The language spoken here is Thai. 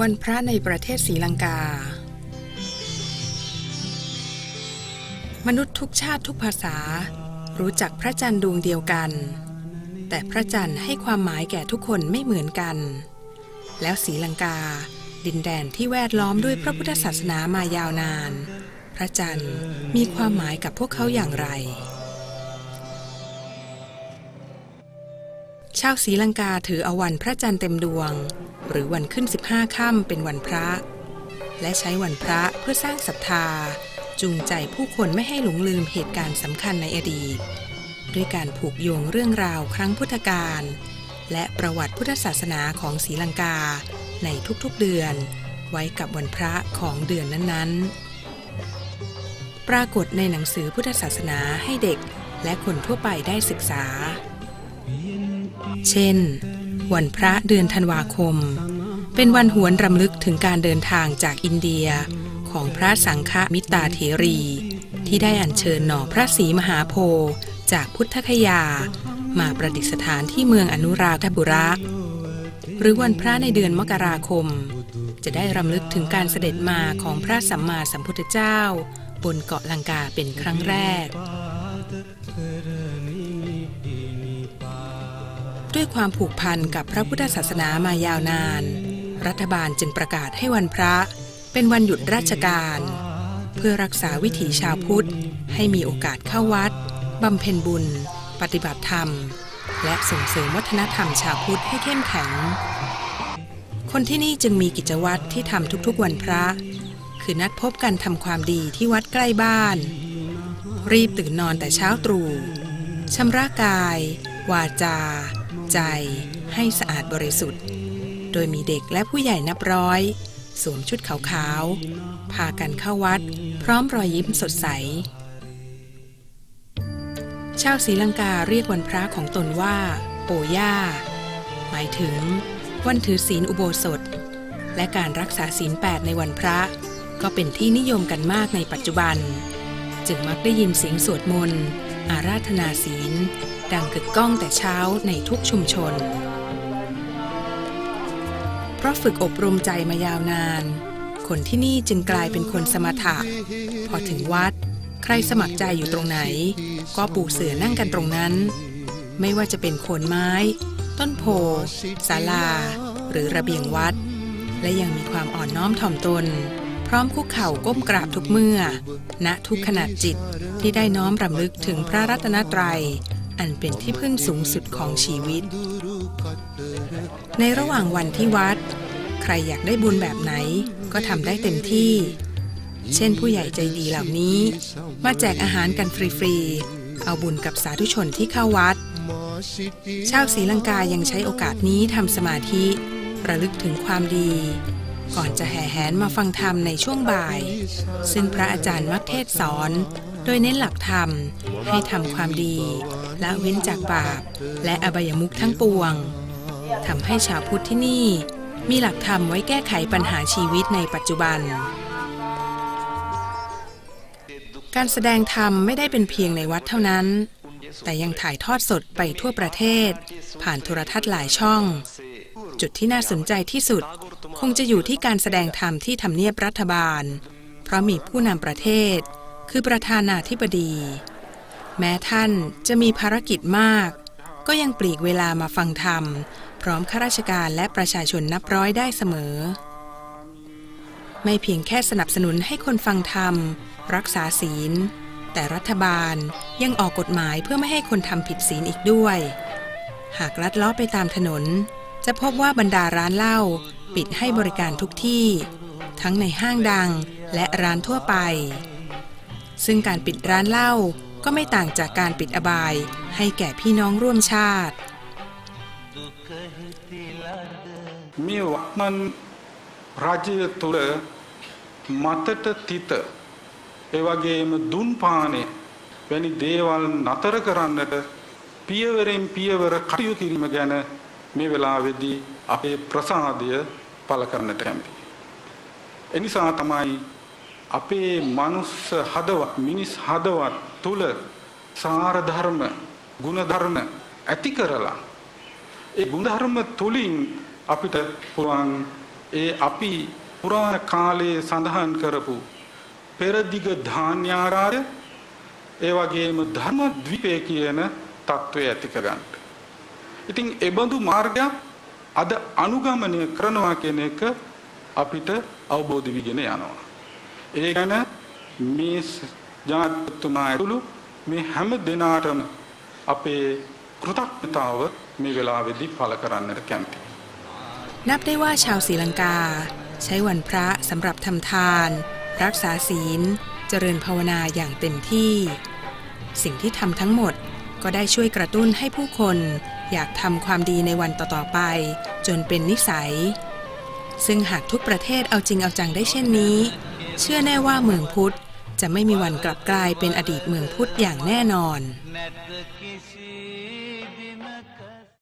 วันพระในประเทศศรีลังกา มนุษย์ทุกชาติทุกภาษา รู้จักพระจันทร์ดวงเดียวกัน แต่พระจันทร์ให้ความหมายแก่ทุกคนไม่เหมือนกัน แล้วศรีลังกา ดินแดนที่แวดล้อมด้วยพระพุทธศาสนามายาวนาน พระจันทร์มีความหมายกับพวกเขาอย่างไร ชาวศรีลังกาถือเอาวันพระจันทร์เต็มดวง หรือวันขึ้น 15ค่ำเป็นวันพระ และใช้วันพระเพื่อสร้างศรัทธา จูงใจผู้คนไม่ให้หลงลืมเหตุการณ์สำคัญในอดีต ด้วยการผูกโยงเรื่องราวครั้งพุทธกาลและประวัติพุทธศาสนาของศรีลังกาในทุกๆเดือน ไว้กับวันพระของเดือนนั้นๆ ปรากฏในหนังสือพุทธศาสนาให้เด็กและคนทั่วไปได้ศึกษา เช่น วันพระเดือนธันวาคม เป็นวันหวนรำลึกถึงการเดินทางจากอินเดียของพระสังฆมิตาเถรี ที่ได้อัญเชิญหน่อพระศรีมหาโพธิ์จากพุทธคยา มาประดิษฐานที่เมืองอนุราธบุระหรือวันพระในเดือนมกราคม จะได้รำลึกถึงการเสด็จมาของพระสัมมาสัมพุทธเจ้า บนเกาะลังกาเป็นครั้งแรก ด้วยความผูกพันกับพระพุทธศาสนามายาวนาน รัฐบาลจึงประกาศให้วันพระเป็นวันหยุดราชการ เพื่อรักษาวิถีชาวพุทธ ให้มีโอกาสเข้าวัดบำเพ็ญบุญ ปฏิบัติธรรม และส่งเสริมวัฒนธรรมชาวพุทธให้เข้มแข็ง คนที่นี่จึงมีกิจวัตรที่ทำทุกๆวันพระ คือนัดพบกันทำความดีที่วัดใกล้บ้าน รีบตื่นนอนแต่เช้าตรู่ชำระกาย วาจา ใจให้สะอาดบริสุทธิ์ โดยมีเด็กและผู้ใหญ่นับร้อย สวมชุดขาวๆ พากันเข้าวัด พร้อมรอยยิ้มสดใส ชาวศรีลังกาเรียกวันพระของตนว่า โปย่า หมายถึง วันถือศีลอุโบสถ และการรักษาศีลแปดในวันพระ ก็เป็นที่นิยมกันมากในปัจจุบัน จึงมักได้ยินเสียงสวดมนต์ อาราธนาศีล ดังกึกก้องแต่เช้าในทุกชุมชน เพราะฝึกอบรมใจมายาวนาน คนที่นี่จึงกลายเป็นคนสมถะ พอถึงวัด ใครสมัครใจอยู่ตรงไหน ก็ปูเสือนั่งกันตรงนั้น ไม่ว่าจะเป็นโคนไม้ ต้นโพศาลา หรือระเบียงวัด และยังมีความอ่อนน้อมถ่อมตน พร้อมคุกเข่าก้มกราบทุกเมื่อ ณทุกขนาดจิต ที่ได้น้อมรำลึกถึงพระรัตนตรัย อันเป็นที่พึ่งสูงสุดของชีวิต ในระหว่างวันที่วัด ใครอยากได้บุญแบบไหนก็ทำได้เต็มที่ เช่นผู้ใหญ่ใจดีเหล่านี้ มาแจกอาหารกันฟรีๆ เอาบุญกับสาธุชนที่เข้าวัด ชาวศรีลังกายังใช้โอกาสนี้ทำสมาธิ ระลึกถึงความดีก่อนจะแห่แหนมาฟังธรรมในช่วงบ่าย ซึ่งพระอาจารย์มักเทศสอน โดยเน้นหลักธรรมให้ทำความดีละเว้นจากบาป และอบายมุขทั้งปวงทำให้ชาวพุทธที่นี่ มีหลักธรรมไว้แก้ไขปัญหาชีวิตในปัจจุบัน การแสดงธรรมไม่ได้เป็นเพียงในวัดเท่านั้น แต่ยังถ่ายทอดสดไปทั่วประเทศ ผ่านโทรทัศน์หลายช่อง จุดที่น่าสนใจที่สุด คงจะอยู่ที่การแสดงธรรมที่ทำเนียบรัฐบาล เพราะมีผู้นำประเทศ คือประธานาธิบดี แม้ท่านจะมีภารกิจมาก ก็ยังปลีกเวลามาฟังธรรม พร้อมข้าราชการและประชาชนนับร้อยได้เสมอ ไม่เพียงแค่สนับสนุนให้คนฟังธรรม รักษาศีล แต่รัฐบาลยังออกกฎหมายเพื่อไม่ให้คนทำผิดศีลอีกด้วย หากลัดล้อไปตามถนน จะพบว่าบรรดาร้านเหล้าปิดให้บริการทุกที่ ทั้งในห้างดังและร้านทั่วไป ซึ่งการปิดร้านเหล้าก็ไม่ต่างจากการปิดอบาย ให้แก่พี่น้องร่วมชาติ මේ වත්මන් රජය තුළ මතට තිත එවගේම දුන්පානය වැනි දේවල් නතර කරන්නට පියවරෙන් පියවර කටයු කිරීම ගැන මේ වෙලාවෙදී අපේ ප්‍රසාදය පල කරන්නට කැම්පි. එනිසා තමයි අපේ මනුස්ස හදවත් මිනිස් හදවත් තුළ සාරධර්ම ගුණධර්ම ඇති කරලා ඒ ගුණධර්ම තුළින් අපිට පුළුවන් ඒ අපි පුරාණ කාලයේ සඳහන් කරපු පෙරදිග ධාන්‍යාරාය ඒ වගේම ධර්ම ද්විපය කියන තත්ත්වය ඇති කරගන්න. ඉතින් එබඳු මාර්ගයක් අද අනුගමනය කරනවා කියන එක අපිට අවබෝධ විගෙන යනවා. ඒ ගැන මේ ජාතතුමා ඇතුළු මේ හැම දෙනාටම අපේ කෘතඥතාව මේ වෙලාවේදී පළ කරන්නට කැමතියි. นับได้ว่าชาวศรีลังกา ใช้วันพระสำหรับทำทาน รักษาศีล เจริญภาวนาอย่างเต็มที่ สิ่งที่ทำทั้งหมดก็ได้ช่วยกระตุ้นให้ผู้คนอยากทำความดีในวันต่อ ๆ ไป จนเป็นนิสัย ซึ่งหากทุกประเทศเอาจริงเอาจังได้เช่นนี้ เชื่อแน่ว่าเมืองพุทธจะไม่มีวันกลับกลายเป็นอดีตเมืองพุทธอย่างแน่นอน